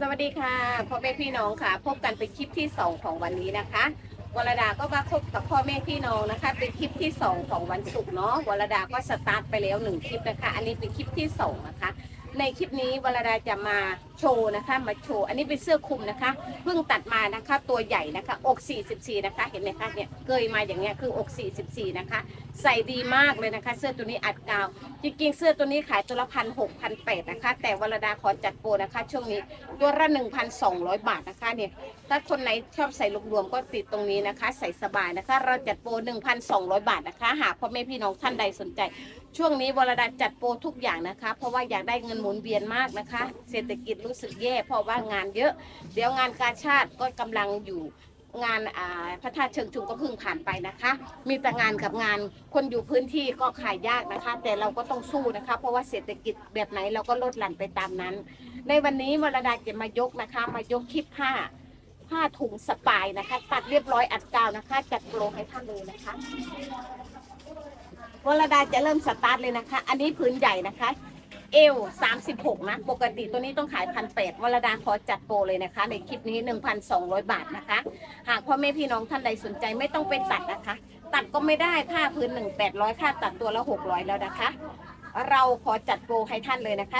สวัสดีค่ะพ่อแม่พี่น้องค่ะ พบกันเป็นคลิปที่ 2 ของวันนี้นะคะวรดาก็มาพบกับพ่อแม่พี่น้องนะคะ เป็นคลิปที่ 2 ของวันศุกร์เนาะวรดาก็สตาร์ทไปแล้วหนึ่งคลิปนะคะ อันนี้เป็นคลิปที่ 2 นะคะ ในคลิปนี้วรดาจะมาโชว์นะคะ มาโชว์ อันนี้เป็นเสื้อคลุมนะคะ เพิ่งตัดมานะคะ ตัวใหญ่นะคะ อก 44 นะคะ เห็นไหมคะเนี่ย เกยมาอย่างเงี้ยคืออก 44 นะคะ ใส่ดีมากเลยนะคะ เสื้อตัวนี้อัดกาว จริงๆ เสื้อตัวนี้ขายตัวละพันหกพันแปดนะคะ แต่วรดาขอจัดโปรนะคะ ช่วงนี้ตัวละหนึ่งพันสองร้อยบาทนะคะเนี่ย ถ้าคนไหนชอบใส่รวมๆก็ติดตรงนี้นะคะ ใส่สบายนะคะ เราจัดโปรหนึ่งพันสองร้อยบาทนะคะ หากพ่อแม่พี่น้องท่านใดสนใจ ช่วงนี้วรดาจัดโปรทุกอย่างนะคะ เพราะว่าอยากได้เงินหมุนเวียนมากนะคะ เศรษฐกิจรู้สึกแย่เพราะว่างานเยอะ เดี๋ยวงานกาชาติก็กำลังอยู่งานพระธาตุเชิงชุมก็เพิ่งผ่านไปนะคะ มีแต่งานกับงานคนอยู่พื้นที่ก็ขายยากนะคะ แต่เราก็ต้องสู้นะคะ เพราะว่าเศรษฐกิจแบบไหนเราก็ลดหลั่นไปตามนั้น ในวันนี้วรดาจะมายกนะคะ มายกคลิปผ้าผ้าถุงสปายนะคะ ตัดเรียบร้อยอัดกาวนะคะ จัดโปรให้ท่านเลยนะคะ วรดาจะเริ่มสตาร์ทเลยนะคะ อันนี้พื้นใหญ่นะคะ เอว36 นะ ปกติตัวนี้ต้องขายพันแปดวรดาขอจัดโปรเลยนะคะ ในคลิปนี้ 1,200 บาทนะคะ หากพ่อแม่พี่น้องท่านใดสนใจไม่ต้องไปตัดนะคะ ตัดก็ไม่ได้ผ้าพื้น1,800ค่าตัดตัวละ600 แล้วนะคะ เราขอจัดโปรให้ท่านเลยนะคะ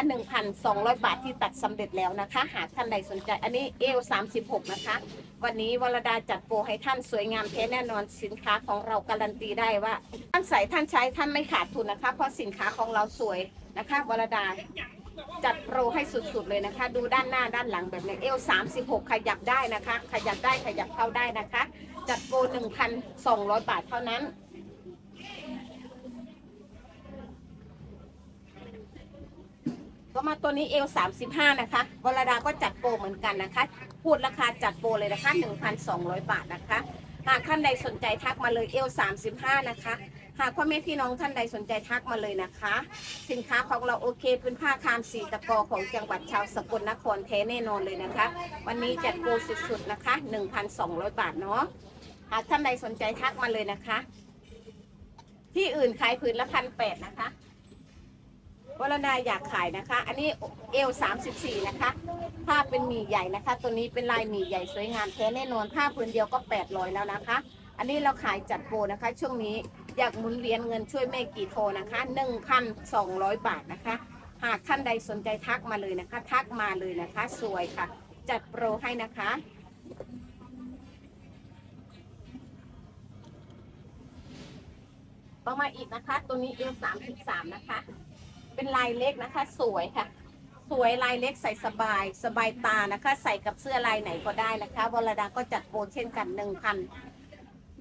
1,200 บาทที่ตัดสำเร็จแล้วนะคะ หากท่านใดสนใจ อันนี้เอว36 นะคะ วันนี้วรดาจัดโปรให้ท่านสวยงามแท้แน่นอนสินค้าของเราการันตีได้ว่าท่านใส่ท่านใช้ท่านไม่ขาดทุนนะคะ เพราะสินค้าของเราสวยนะคะวรดาจัดโปรให้สุดๆเลยนะคะ ดูด้านหน้าด้านหลังแบบนี้เอล36 ขยับได้นะคะ ขยับได้ขยับเข้าได้นะคะ จัดโปร 1,200 บาทเท่านั้นก็มาตัวนี้เอล35 นะคะวรดาก็จัดโปรเหมือนกันนะคะ พูดราคาจัดโปรเลยนะคะ 1,200 บาทนะคะ หากท่านใดสนใจทักมาเลยเอล35 นะคะ หากพ่อแม่พี่น้องท่านใดสนใจทักมาเลยนะคะ สินค้าของเราโอเคเป็นผ้าคามสีตะกอของจังหวัดชาวสกลนครแท้แน่นอนเลยนะคะ วันนี้จัดโปรสุดๆนะคะ 1,200 บาทเนาะ หากท่านใดสนใจทักมาเลยนะคะ ที่อื่นขายผืนละพันแปดนะคะ วรนาอยากขายนะคะ อันนี้เอล34 นะคะ ผ้าเป็นหมี่ใหญ่นะคะ ตัวนี้เป็นลายหมี่ใหญ่สวยงามแท้แน่นอนผ้าผืนเดียวก็ 800 แล้วนะคะ อันนี้เราขายจัดโปรนะคะ ช่วงนี้อยากหมุนเวียนเงินช่วยแม่กี่โทนะคะ 1,200 บาทนะคะ หากท่านใดสนใจทักมาเลยนะคะ ทักมาเลยนะคะ สวยค่ะ จัดโปรให้นะคะต่อมาอีกนะคะ ตัวนี้เอล33 นะคะ เป็นลายเล็กนะคะ สวยค่ะ สวยลายเล็กใส่สบาย สบายตานะคะ ใส่กับเสื้อลายไหนก็ได้นะคะวรดาก็จัดโปรเช่นกัน1,000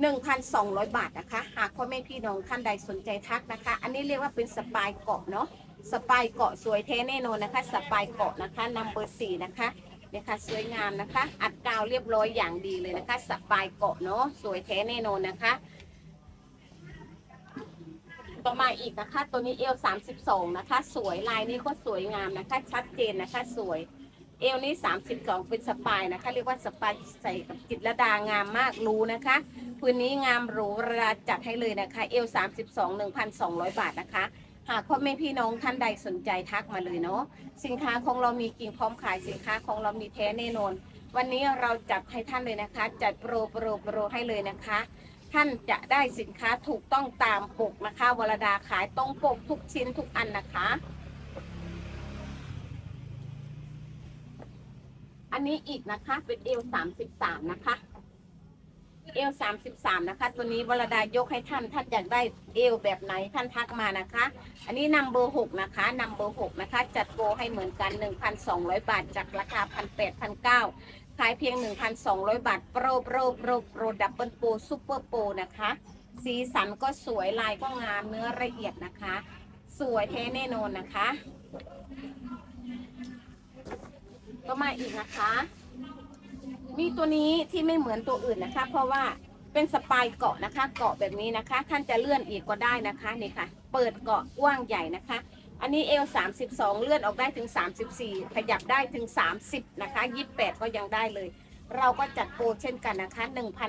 1,200บาทนะคะ หากพ่อแม่พี่น้องท่านใดสนใจทักนะคะ อันนี้เรียกว่าเป็นสปายเกาะเนาะสปายเกาะสวยแท้แน่นอนนะคะ สปายเกาะนะคะนัมเบอร์สี่นะคะเนี่ยค่ะสวยงามนะคะ อัดกาวเรียบร้อยอย่างดีเลยนะคะ สปายเกาะเนาะสวยแท้แน่นอนนะคะ ต่อมาอีกนะคะ ตัวนี้เอล32นะคะ สวยลายนี้ก็สวยงามนะคะ ชัดเจนนะคะ สวย เอลนี้32เป็นสปายนะคะ เรียกว่าสปายใส่กับจิตรดางามมากรู้นะคะพื้นนี้งามหรูระดาจัดให้เลยนะคะ เอล32 1,200บาทนะคะหากพ่อแม่พี่น้องท่านใดสนใจทักมาเลยเนาะสินค้าของเรามีกิ่งพร้อมขายสินค้าของเรามีแท้แน่นอน วันนี้เราจัดให้ท่านเลยนะคะ จัดโปรโปรโปรให้เลยนะคะ ท่านจะได้สินค้าถูกต้องตามปกนะคะ วรดาขายตรงปกทุกชิ้นทุกอันนะคะ อันนี้อีกนะคะเป็นเอลสามสิบสามนะคะเอลสามสิบสามนะคะ ตัวนี้วรดายกให้ท่านท่านอยากได้เอลแบบไหนท่านทักมานะคะ อันนี้นัมเบอร์หกนะคะนัมเบอร์หกนะคะ จัดโปรให้เหมือนกันหนึ่งพันสองร้อยบาทจากราคาพันแปดพันเก้า ขายเพียงหนึ่งพันสองร้อยบาท โปรโปรโปรโปรดับเบิลโปรซูเปอร์โปรนะคะ สีสันก็สวยลายก็งามเนื้อละเอียดนะคะ สวยแท้แน่นอนนะคะ ก็มาอีกนะคะ มีตัวนี้ที่ไม่เหมือนตัวอื่นนะคะ เพราะว่าเป็นสปายเกาะนะคะ เกาะแบบนี้นะคะ ท่านจะเลื่อนอีกก็ได้นะคะนี่ค่ะ เปิดเกาะกว้างใหญ่นะคะ อันนี้เอล32 เลื่อนออกได้ถึง 34 ขยับได้ถึง 30 นะคะ 28 ก็ยังได้เลย เราก็จัดโปรเช่นกันนะคะ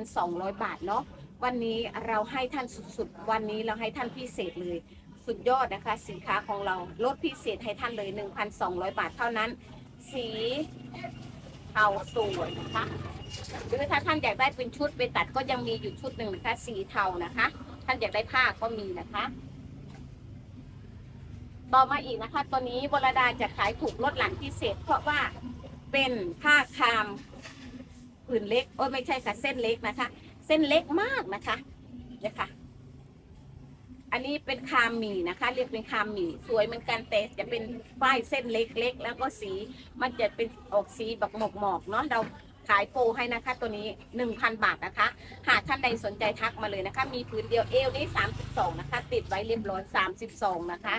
1,200 บาทเนาะ วันนี้เราให้ท่านสุดๆ วันนี้เราให้ท่านพิเศษเลย สุดยอดนะคะ สินค้าของเราลดพิเศษให้ท่านเลย 1,200 บาทเท่านั้น สีเทาสวยนะคะหรือถ้าท่านอยากได้เป็นชุดไปตัดก็ยังมีอยู่ชุดหนึ่งนะคะ สีเทานะคะ ท่านอยากได้ผ้าก็มีนะคะ ต่อมาอีกนะคะ ตัวนี้วรดาจะขายถูกลดหลังพิเศษ เพราะว่าเป็นผ้าคามผืนเล็กโอ้ยไม่ใช่ค่ะเส้นเล็กนะคะ เส้นเล็กมากนะคะเนี่ยค่ะอันนี้เป็นคามหมี่นะคะ เรียกเป็นคามหมี่สวยเหมือนกันแต่จะเป็นป้ายเส้นเล็กๆ แล้วก็สีมันจะเป็นออกสีแบบหมอกๆเนาะเราขายโปรให้นะคะ ตัวนี้ 1,000 บาทนะคะ หากท่านใดสนใจทักมาเลยนะคะ มีผืนเดียวเอวนี้32 นะคะ ติดไว้เรียบร้อย32 นะคะ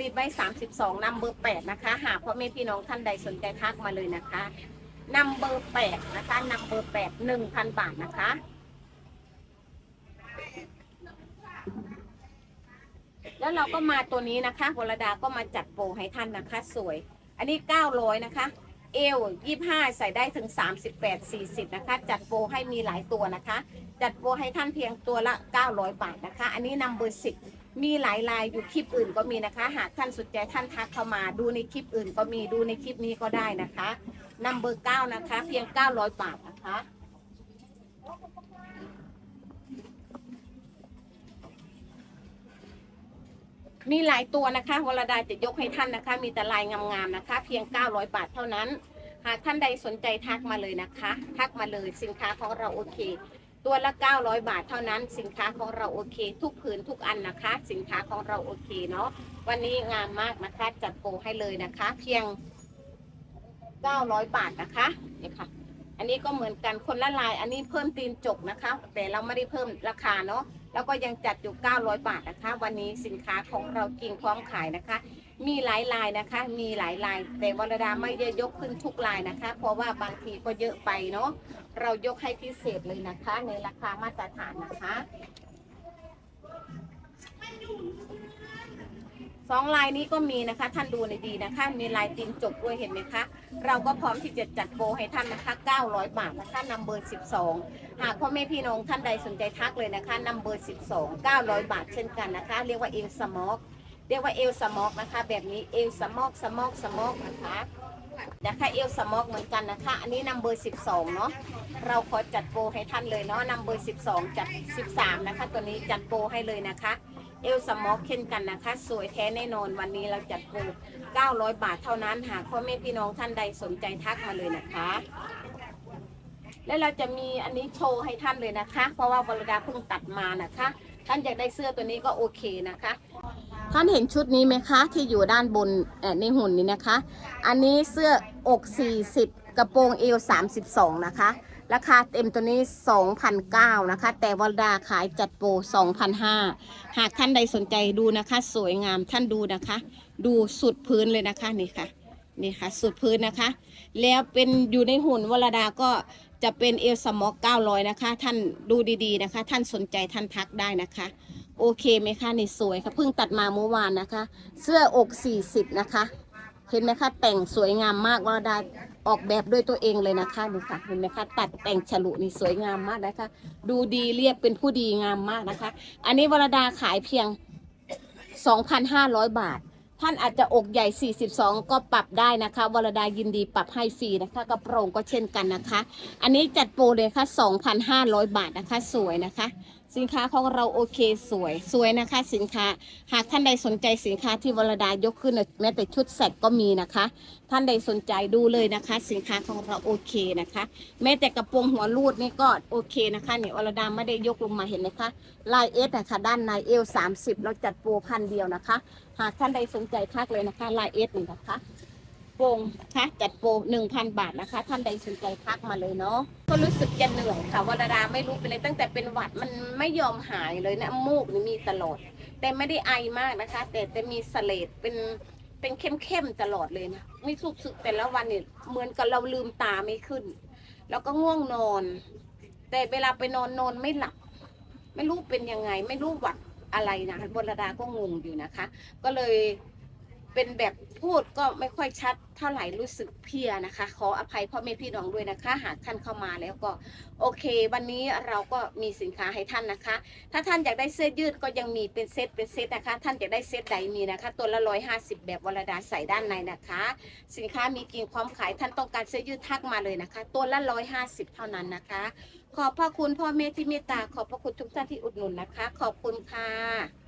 ติดไว้ 32นำเบอร์8นะคะ หากพ่อแม่พี่น้องท่านใดสนใจทักมาเลยนะคะนำเบอร์8นะคะนำเบอร์8 1,000 บาทนะคะแล้วเราก็มาตัวนี้นะคะวรดาก็มาจัดโปรให้ท่านนะคะ สวย อันนี้ 900 นะคะ เอว 25 ใส่ได้ถึง 38 40 นะคะ จัดโปรให้มีหลายตัวนะคะ จัดโปรให้ท่านเพียงตัวละ 900 บาทนะคะ อันนี้นำเบอร์10 มีหลายลายอยู่คลิปอื่นก็มีนะคะ หากท่านสนใจท่านทักเข้ามาดูในคลิปอื่นก็มีดูในคลิปนี้ก็ได้นะคะนำเบอร์9นะคะ เพียง900บาทนะคะมีหลายตัวนะคะวรดาจะยกให้ท่านนะคะ มีแต่ลายงามๆนะคะ เพียง 900 บาทเท่านั้น หากท่านใดสนใจทักมาเลยนะคะ ทักมาเลยสินค้าของเราโอเค ตัวละ 900 บาทเท่านั้น สินค้าของเราโอเค ทุกผืนทุกอันนะคะ สินค้าของเราโอเคเนาะวันนี้งามมากนะคะจัดโปรให้เลยนะคะ เพียง 900 บาทนะคะนี่ค่ะ อันนี้ก็เหมือนกันคนละลาย อันนี้เพิ่มตีนจกนะคะ แต่เราไม่ได้เพิ่มราคาเนาะแล้วก็ยังจัดอยู่ 900 บาทนะคะ วันนี้สินค้าของเรากิ่งพร้อมขายนะคะ มีหลายลายนะคะ มีหลายลาย แต่วรดาไม่ได้ยกขึ้นทุกลายนะคะ เพราะว่าบางทีก็เยอะไปเนาะ เรายกให้พิเศษเลยนะคะ ในราคามาตรฐานนะคะ สองลายนี้ก็มีนะคะ ท่านดูในดีนะคะ มีลายตีนจกด้วยเห็นไหมคะ เราก็พร้อมที่จะจัดโปรให้ท่านนะคะ 900 บาทนะคะนำเบอร์12 หากพ่อแม่พี่น้องท่านใดสนใจทักเลยนะคะนำเบอร์12 900 บาทเช่นกันนะคะ เรียกว่าเอลสมอก เรียกว่าเอลสมอกนะคะ แบบนี้เอลสมอกสมอกสมอกนะคะนะคะเอลสมอกเหมือนกันนะคะ อันนี้นำเบอร์12 เนาะเราขอจัดโปรให้ท่านเลยเนาะนำเบอร์12 จัด 13 นะคะ ตัวนี้จัดโปรให้เลยนะคะเอลสมอกเช่นกันนะคะ สวยแท้แน่นอนวันนี้เราจัดโปร900 บาทเท่านั้นหากพ่อแม่พี่น้องท่านใดสนใจทักมาเลยนะคะ และเราจะมีอันนี้โชว์ให้ท่านเลยนะคะ เพราะว่าบรดาเพิ่งตัดมานะคะ ท่านอยากได้เสื้อตัวนี้ก็โอเคนะคะ ท่านเห็นชุดนี้ไหมคะ ที่อยู่ด้านบนในหุ่นนี้นะคะ อันนี้เสื้ออก 40 กระโปรงเอว 32 นะคะ ราคาเต็มตัวนี้ 2,009นะคะ แต่วรดาขายจัดโปร2,500หากท่านใดสนใจดูนะคะ สวยงามท่านดูนะคะ ดูสุดพื้นเลยนะคะนี่ค่ะนี่ค่ะสุดพื้นนะคะ แล้วเป็นอยู่ในหุ่นวรดาก็จะเป็นเอลสมอก900 นะคะ ท่านดูดีๆนะคะ ท่านสนใจท่านทักได้นะคะ โอเคไหมคะนี่สวยค่ะเพิ่งตัดมาเมื่อวานนะคะ เสื้ออก 40 นะคะ เห็นไหมคะ แต่งสวยงามมากวรดาออกแบบด้วยตัวเองเลยนะคะนี่ค่ะเห็นไหมคะ ตัดแต่งฉลุนี่สวยงามมากนะคะ ดูดีเรียบเป็นผู้ดีงามมากนะคะ อันนี้วรดาขายเพียง 2,500 บาท ท่านอาจจะอกใหญ่ 42 ก็ปรับได้นะคะวรดายินดีปรับให้ฟรีนะคะกระโปรงก็เช่นกันนะคะ อันนี้จัดโปรเลยค่ะ 2,500 บาทนะคะ สวยนะคะ สินค้าของเราโอเคสวย สวยนะคะสินค้า หากท่านใดสนใจสินค้าที่วรดายกขึ้นแม้แต่ชุดแสกก็มีนะคะ ท่านใดสนใจดูเลยนะคะ สินค้าของเราโอเคนะคะ แม้แต่กระโปรงหัวรูดนี่ก็โอเคนะคะเนี่ยวรดาไม่ได้ยกลงมาเห็นไหมคะลายเอสนะคะด้านในเอล30เราจัดโปรพันเดียวนะคะ หากท่านใดสนใจทักเลยนะคะลายเอสนี่นะคะ โปรงคะจัดโปร1,000บาทนะคะ ท่านใดสนใจทักมาเลยเนาะก็รู้สึกจะเหนื่อยค่ะวรดาไม่รู้เป็นอะไรตั้งแต่เป็นหวัดมันไม่ยอมหายเลยนะมูกนี่มีตลอด แต่ไม่ได้ไอมากนะคะ แต่แต่มีเสลดเป็นเป็นเข้มๆตลอดเลยนะไม่รู้สึกแต่ละวันเนี่ยเหมือนกับเราลืมตาไม่ขึ้น แล้วก็ง่วงนอน แต่เวลาไปนอนนอนไม่หลับ ไม่รู้เป็นยังไง ไม่รู้หวัดอะไรนะบรดาก็งงอยู่นะคะ ก็เลย เป็นแบบพูดก็ไม่ค่อยชัดเท่าไหร่รู้สึกเพียนะคะ ขออภัยพ่อแม่พี่น้องด้วยนะคะ หากท่านเข้ามาแล้วก็โอเค วันนี้เราก็มีสินค้าให้ท่านนะคะ ถ้าท่านอยากได้เสื้อยืดก็ยังมีเป็นเซตเป็นเซตนะคะ ท่านอยากได้เซตใดมีนะคะ ตัวละร้อยห้าสิบแบบวรดาใส่ด้านในนะคะ สินค้ามีกิ่งความขายท่านต้องการเสื้อยืดทักมาเลยนะคะ ตัวละร้อยห้าสิบเท่านั้นนะคะ ขอบพระคุณพ่อแม่ที่เมตตาขอบพระคุณทุกท่านที่อุดหนุนนะคะ ขอบคุณค่ะ